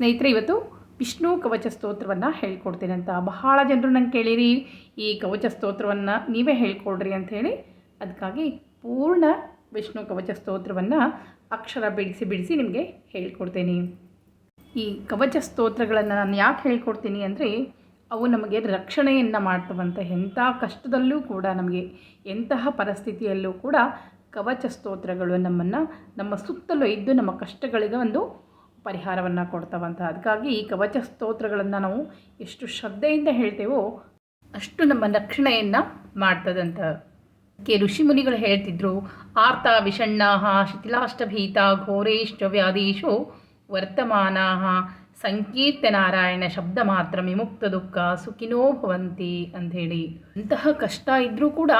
ಸ್ನೇಹಿತರೆ, ಇವತ್ತು ವಿಷ್ಣು ಕವಚ ಸ್ತೋತ್ರವನ್ನು ಹೇಳ್ಕೊಡ್ತೀನಿ ಅಂತ. ಬಹಳ ಜನರು ನಂಗೆ ಕೇಳಿರಿ, ಈ ಕವಚ ಸ್ತೋತ್ರವನ್ನು ನೀವೇ ಹೇಳ್ಕೊಡ್ರಿ ಅಂಥೇಳಿ ಅದಕ್ಕಾಗಿ ಪೂರ್ಣ ವಿಷ್ಣು ಕವಚ ಸ್ತೋತ್ರವನ್ನು ಅಕ್ಷರ ಬಿಡಿಸಿ ಬಿಡಿಸಿ ನಿಮಗೆ ಹೇಳ್ಕೊಡ್ತೀನಿ. ಈ ಕವಚ ಸ್ತೋತ್ರಗಳನ್ನು ನಾನು ಯಾಕೆ ಹೇಳ್ಕೊಡ್ತೀನಿ ಅಂದರೆ, ಅವು ನಮಗೆ ರಕ್ಷಣೆಯನ್ನು ಮಾಡ್ತವಂಥ ಎಂಥ ಕಷ್ಟದಲ್ಲೂ ಕೂಡ ನಮಗೆ ಎಂತಹ ಪರಿಸ್ಥಿತಿಯಲ್ಲೂ ಕೂಡ ಕವಚ ಸ್ತೋತ್ರಗಳು ನಮ್ಮನ್ನು, ನಮ್ಮ ಸುತ್ತಲೂ ಇದ್ದು ನಮ್ಮ ಕಷ್ಟಗಳಿಗೆ ಒಂದು ಪರಿಹಾರವನ್ನು ಕೊಡ್ತಾವಂತ. ಅದಕ್ಕಾಗಿ ಈ ಕವಚ ಸ್ತೋತ್ರಗಳನ್ನು ನಾವು ಎಷ್ಟು ಶ್ರದ್ಧೆಯಿಂದ ಹೇಳ್ತೇವೋ ಅಷ್ಟು ನಮ್ಮ ರಕ್ಷಣೆಯನ್ನು ಮಾಡ್ತದಂತ. ಕೆ ಋಷಿಮುನಿಗಳು ಹೇಳ್ತಿದ್ರು, ಆರ್ತ ವಿಷಣ್ಣಾಹ ಶಿಥಿಲಾಷ್ಟಭೀತ ಘೋರೇಷ್ಟ ವ್ಯಾಧೀಶು ಸಂಕೀರ್ತ ನಾರಾಯಣ ಶಬ್ದ ಮಾತ್ರ ವಿಮುಕ್ತ ದುಃಖ ಸುಖಿನೋ ಭವಂತಿ ಅಂಥೇಳಿ. ಅಂತಹ ಕಷ್ಟ ಇದ್ದರೂ ಕೂಡ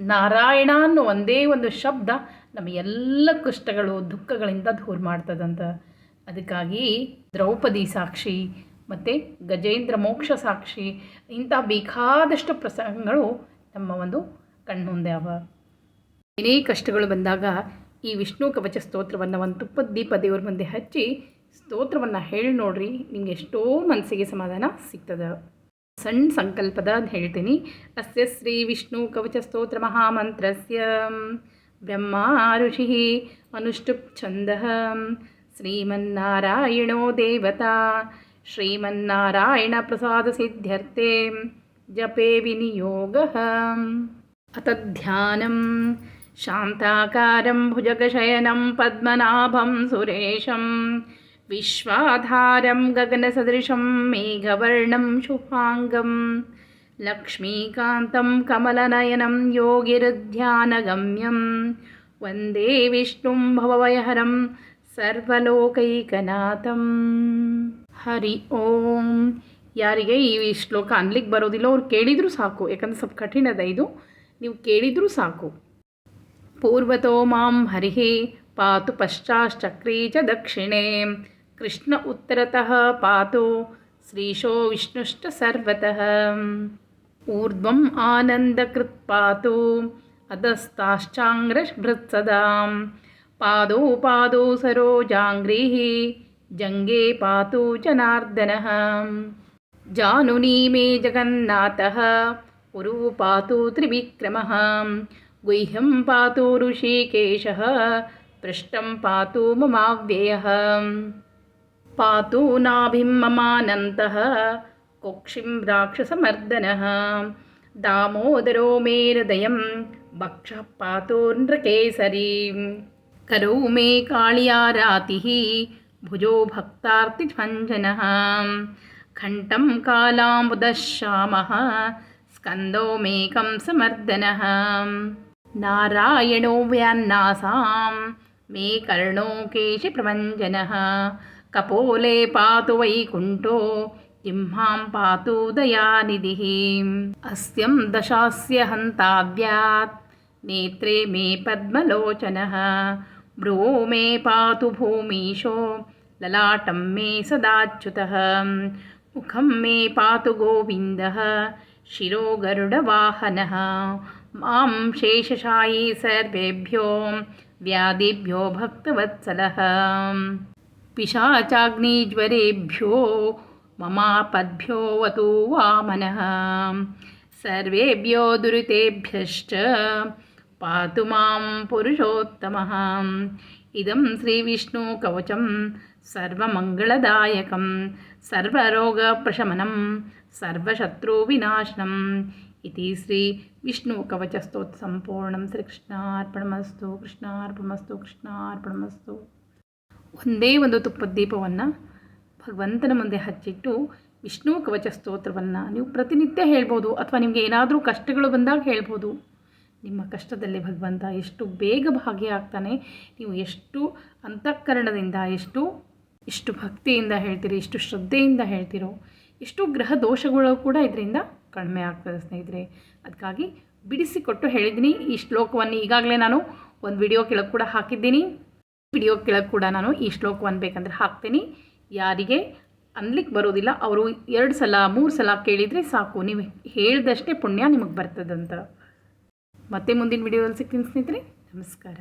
ನಾರಾಯಣ ಅನ್ನೋ ಒಂದೇ ಒಂದು ಶಬ್ದ ನಮ್ಮ ಎಲ್ಲ ಕಷ್ಟಗಳು ದುಃಖಗಳಿಂದ ದೂರ ಮಾಡ್ತದಂತ. ಅದಕ್ಕಾಗಿ ದ್ರೌಪದಿ ಸಾಕ್ಷಿ ಮತ್ತು ಗಜೇಂದ್ರ ಮೋಕ್ಷ ಸಾಕ್ಷಿ ಇಂಥ ಬೇಕಾದಷ್ಟು ಪ್ರಸಂಗಗಳು ನಮ್ಮ ಒಂದು ಕಣ್ಮುಂದೆ ಅವ. ಏನೇ ಕಷ್ಟಗಳು ಬಂದಾಗ ಈ ವಿಷ್ಣು ಕವಚ ಸ್ತೋತ್ರವನ್ನು ಒಂದು ತುಪ್ಪದ ದೀಪ ದೇವ್ರ ಮುಂದೆ ಹಚ್ಚಿ ಸ್ತೋತ್ರವನ್ನು ಹೇಳಿ ನೋಡ್ರಿ, ನಿಮಗೆ ಎಷ್ಟೋ ಮನಸ್ಸಿಗೆ ಸಮಾಧಾನ ಸಿಗ್ತದೆ. ಸಣ್ಣ ಸಂಕಲ್ಪದ ಅಂತ ಹೇಳ್ತೀನಿ. ಅಸ್ಯ ಶ್ರೀ ವಿಷ್ಣು ಕವಚ ಸ್ತೋತ್ರ ಮಹಾಮಂತ್ರಸ್ಯ. ಬ್ರಹ್ಮ ಋಷಿ ಅನುಷ್ಠುಪ್ ಛಂದ श्रीमन्नारायणो देवता श्रीमन्नारायणप्रसादसिद्ध्यर्थे जपे विनियोगः। अतध्यानं शान्ताकारं भुजगशयनं पद्मनाभं सुरेशं विश्वाधारं गगनसदृशं मेघवर्णं शुभाङ्गं लक्ष्मीकान्तं कमलनयनं योगिरुध्यानगम्यं वन्दे विष्णुं भवभयहरम् ಸರ್ವಲೋಕೈಕನಾಥಂ. ಹರಿ ಓಂ. ಯಾರಿಗೆ ಈ ಶ್ಲೋಕ ಅನ್ಲಿಕ್ಕೆ ಬರೋದಿಲ್ಲ, ಅವ್ರು ಕೇಳಿದರೂ ಸಾಕು, ಯಾಕಂದ್ರೆ ಸ್ವಲ್ಪ ಕಠಿಣ ಅದ ಇದು. ನೀವು ಕೇಳಿದರೂ ಸಾಕು. ಪೂರ್ವತೋ ಮಾಂ ಹರಿಹಿ, ಪಾತು ಪಶ್ಚಾಶ್ಚಕ್ರೀ ಚ ದಕ್ಷಿಣೆ. ಕೃಷ್ಣ ಉತ್ತರತಃ ಪಾತು, ಶ್ರೀಶೋ ವಿಷ್ಣುಶ್ಚ ಸರ್ವತಃ. ಊರ್ಧ್ವಂ ಆನಂದಕೃತ್ ಪಾತು ಅಧಸ್ತಾಶ್ಚಾಂಗ್ರಭೃತ್ಸದಾಂ पादौ पादौ सरोजाङ्ग्रीः जङ्गे पातु जनार्दनः। जानुनी मे जगन्नाथः उरु पातु त्रिविक्रमः। गुह्यं पातु ऋषिकेशः पृष्ठं पातु ममाव्ययः। पातु नाभिं ममानन्तः कोक्षिं राक्षसमर्दनः। दामोदरो मे हृदयं भक्षः पातु नृकेसरीम् करौ मे काळियारातिः भुजो भक्तार्तिभञ्जनः। घण्टं कालाम्बुदश्यामः। स्कन्दो मेकं समर्दनः। नारायणो व्यान्नासां मे कर्णो केशिप्रभञ्जनः। कपोले पातु वैकुण्ठो। जिह्मां पातु दयानिधिः। अस्यं दशास्य हन्ताव्यात् नेत्रे मे पद्मलोचनः भ्रुवो मे पातु भूमीशो ललाटं मे सदाच्युतः मुखं मे पातु गोविन्दः शिरो गरुडवाहनः मां शेषशायी सर्वेभ्यो व्याधिभ्यो भक्तवत्सलः पिशाचाग्निज्वरेभ्यो ममापद्भ्यो वतु वामनः सर्वेभ्यो दुरितेभ्यश्च ಪಾತು ಮಾಂ ಪುರುಷೋತ್ತಮಃ ಇದಂ ಶ್ರೀ ವಿಷ್ಣು ಕವಚಂ ಸರ್ವಮಂಗಳದಾಯಕಂ ಸರ್ವರೋಗ ಪ್ರಶಮನಂ ಸರ್ವಶತ್ರು ವಿನಾಶನಂ ಇತಿ ಶ್ರೀ ವಿಷ್ಣು ಕವಚಸ್ತೋತ್ ಸಂಪೂರ್ಣಂ ಶ್ರೀ ಕೃಷ್ಣಾರ್ಪಣಮಸ್ತು ಕೃಷ್ಣಾರ್ಪಣಮಸ್ತು ಕೃಷ್ಣಾರ್ಪಣಮಸ್ತು ಒಂದೇ ಒಂದು ತುಪ್ಪ ದೀಪವನ್ನು ಭಗವಂತನ ಮುಂದೆ ಹಚ್ಚಿಟ್ಟು ವಿಷ್ಣು ಕವಚ ಸ್ತೋತ್ರವನ್ನು ನೀವು ಪ್ರತಿನಿತ್ಯ ಹೇಳ್ಬೋದು ಅಥವಾ ನಿಮಗೆ ಏನಾದರೂ ಕಷ್ಟಗಳು ಬಂದಾಗ ಹೇಳ್ಬೋದು. ನಿಮ್ಮ ಕಷ್ಟದಲ್ಲಿ ಭಗವಂತ ಎಷ್ಟು ಬೇಗ ಭಾಗಿಯಾಗ್ತಾನೆ ನೀವು ಎಷ್ಟು ಅಂತಃಕರಣದಿಂದ, ಎಷ್ಟು ಎಷ್ಟು ಭಕ್ತಿಯಿಂದ ಹೇಳ್ತೀರಿ ಎಷ್ಟು ಶ್ರದ್ಧೆಯಿಂದ ಹೇಳ್ತೀರೋ ಎಷ್ಟು ಗ್ರಹ ದೋಷಗಳು ಕೂಡ ಇದರಿಂದ ಕಡಿಮೆ ಆಗ್ತದೆ ಸ್ನೇಹಿತರೆ. ಅದಕ್ಕಾಗಿ ಬಿಡಿಸಿಕೊಟ್ಟು ಹೇಳಿದ್ದೀನಿ, ಈ ಶ್ಲೋಕವನ್ನು ಈಗಾಗಲೇ ನಾನು ಒಂದು ವಿಡಿಯೋ ಕೆಳಗೆ ಕೂಡ ಹಾಕಿದ್ದೀನಿ. ವಿಡಿಯೋ ಕೆಳಗೆ ಕೂಡ ನಾನು ಈ ಶ್ಲೋಕವನ್ನು ಬೇಕಂದ್ರೆ ಹಾಕ್ತೀನಿ. ಯಾರಿಗೆ ಅನ್ಲಿಕ್ಕೆ ಬರೋದಿಲ್ಲ, ಅವರು ಎರಡು ಸಲ, ಮೂರು ಸಲ ಕೇಳಿದರೆ ಸಾಕು. ನೀವು ಹೇಳಿದಷ್ಟೇ ಪುಣ್ಯ ನಿಮಗೆ ಬರ್ತದಂತ. ಮತ್ತೆ ಮುಂದಿನ ವಿಡಿಯೋದಲ್ಲಿ ಸಿಗ್ತೀನಿ ಸ್ನೇಹಿತರೆ. ನಮಸ್ಕಾರ.